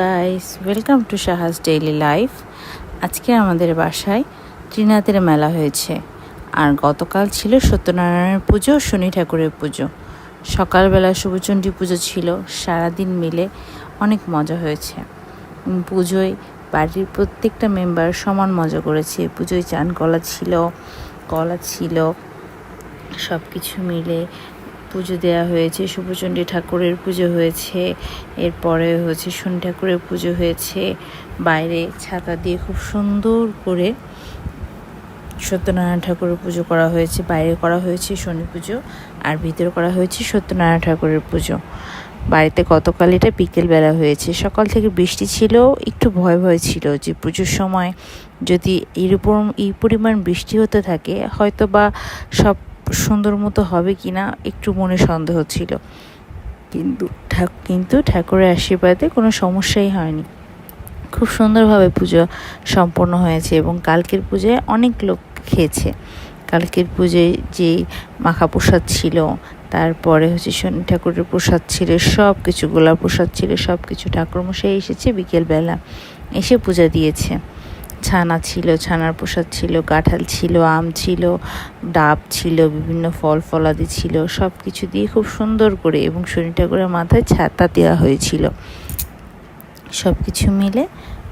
Guys welcome to Shahaj daily life আজকে আমাদের বাসায় ত্রিনাথের মেলা হয়েছে। আর গতকাল ছিল সত্যনারায়ণের পুজো, শনি ঠাকুরের পুজো। সকালবেলা শুভচণ্ডী পুজো ছিল, সারাদিন মিলে অনেক মজা হয়েছে। পুজোয় বাড়ির প্রত্যেকটা মেম্বার সমান মজা করেছে। পুজোয় চান কলা ছিল কলা ছিল সব কিছু মিলে পুজো দেওয়া হয়েছে শুভচণ্ডী ঠাকুরের পুজো হয়েছে, এরপরে হচ্ছে শনি ঠাকুরের পুজো হয়েছে, বাইরে ছাতা দিয়ে খুব সুন্দর করে সত্যনারায়ণ ঠাকুরের পুজো করা হয়েছে, বাইরে করা হয়েছে শনি পুজো আর ভিতরে করা হয়েছে সত্যনারায়ণ ঠাকুরের পুজো। বাড়িতে গতকাল এটা বিকেলবেলা হয়েছে, সকাল থেকে বৃষ্টি ছিল, একটু ভয় ভয় ছিল যে পুজোর সময় যদি এরকম, এই পরিমাণ বৃষ্টি হতে থাকে হয়তো বা সব সুন্দর মতো হবে কি না একটু মনে সন্দেহ ছিল। কিন্তু কিন্তু ঠাকুরের আশীর্বাদে কোনো সমস্যাই হয়নি। খুব সুন্দরভাবে পুজো সম্পন্ন হয়েছে এবং কালকের পূজায় অনেক লোক খেয়েছে। কালকের পুজোয় যে মাখা প্রসাদ ছিল, তারপরে হচ্ছে শনি ঠাকুরের প্রসাদ ছিল সব কিছু গোলা প্রসাদ ছিল সব কিছু ঠাকুরমশাই এসেছে বিকেলবেলা, এসে পূজা দিয়েছে। ছানা ছিল, ছানার প্রসাদ ছিল, কাঁঠাল ছিল, আম ছিল, ডাব ছিল, বিভিন্ন ফল ফলাদি ছিল সব কিছু দিয়ে খুব সুন্দর করে এবং শনি ঠাকুরের মাথায় ছাতা দেওয়া হয়েছিল। সব কিছু মিলে,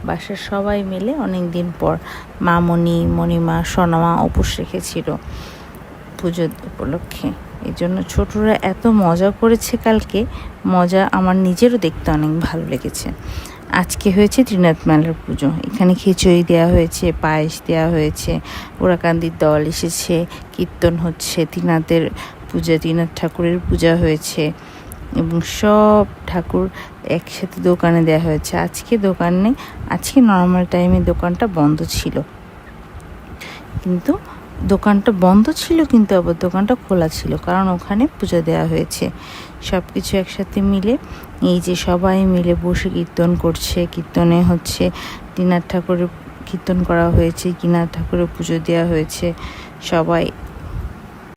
বাসার সবাই মিলে অনেক দিন পর মামনি, মণিমা, সোনামা উপোস রেখেছিল পুজো উপলক্ষে। এই জন্য ছোটরা এত মজা করেছে কালকে, মজা আমার নিজেরও দেখতে অনেক ভালো লেগেছে। আজকে হয়েছে ত্রিনাথ মেলার পুজো। এখানে খিচুড়ি দেওয়া হয়েছে, পায়েস দেওয়া হয়েছে ওরাকান্দির দল এসেছে, কীর্তন হচ্ছে, ত্রিনাথের পূজা, ত্রিনাথ ঠাকুরের পূজা হয়েছে এবং সব ঠাকুর একসাথে দোকানে দেওয়া হয়েছে। আজকে দোকানে, আজকে নর্মাল টাইমে দোকানটা বন্ধ ছিল। কিন্তু দোকানটা বন্ধ ছিল কিন্তু আবার দোকানটা খোলা ছিল, কারণ ওখানে পুজো দেওয়া হয়েছে। সব কিছু একসাথে মিলে, এই যে সবাই মিলে বসে কীর্তন করছে। কীর্তনে হচ্ছে দিনার ঠাকুরের কীর্তন করা হয়েছে, কিনার ঠাকুরের পুজো দেওয়া হয়েছে। সবাই